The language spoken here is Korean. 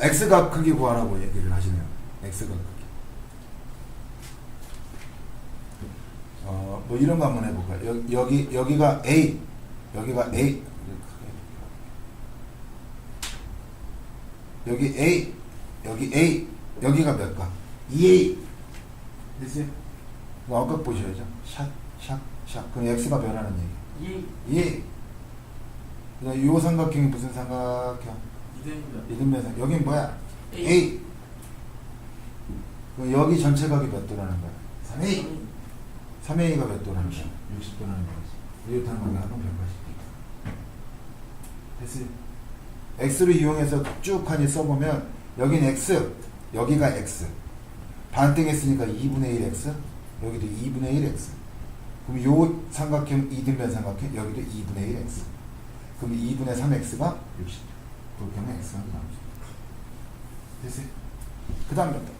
x값 크기 구하라고 얘기를 하시네요. x값 크기. 어, 뭐 이런 거 한번 해볼까요? 여, 여기 여기가 a, 여기가 a. 여기 a, 여기 a, 여기가 몇 가? 2a. 됐어요? 그럼 어각 보셔야죠. 샷, 샷, 샷. 그럼 x가 변하는 얘기. 이 2a. 그다음 요 삼각형이 무슨 삼각형? 이등변상. 여긴 뭐야? A. A. 그럼 여기 전체 각이 몇 도라는 거야? 3A. 3A가 몇 도라는 거야? 60도라는 거지. 이렇다는 거가 한번 180도. 됐어요? X를 이용해서 쭉 하니 써보면 여긴 X, 여기가 X. 반땡했으니까 2분의 1 X, 여기도 2분의 1 X. 그럼 요 삼각형 이등변 삼각형 여기도 2분의 1 X. 그럼 2분의 3X가 60도. 그렇게 하면 X가 나오죠. 됐어요? 그 다음 몇 번?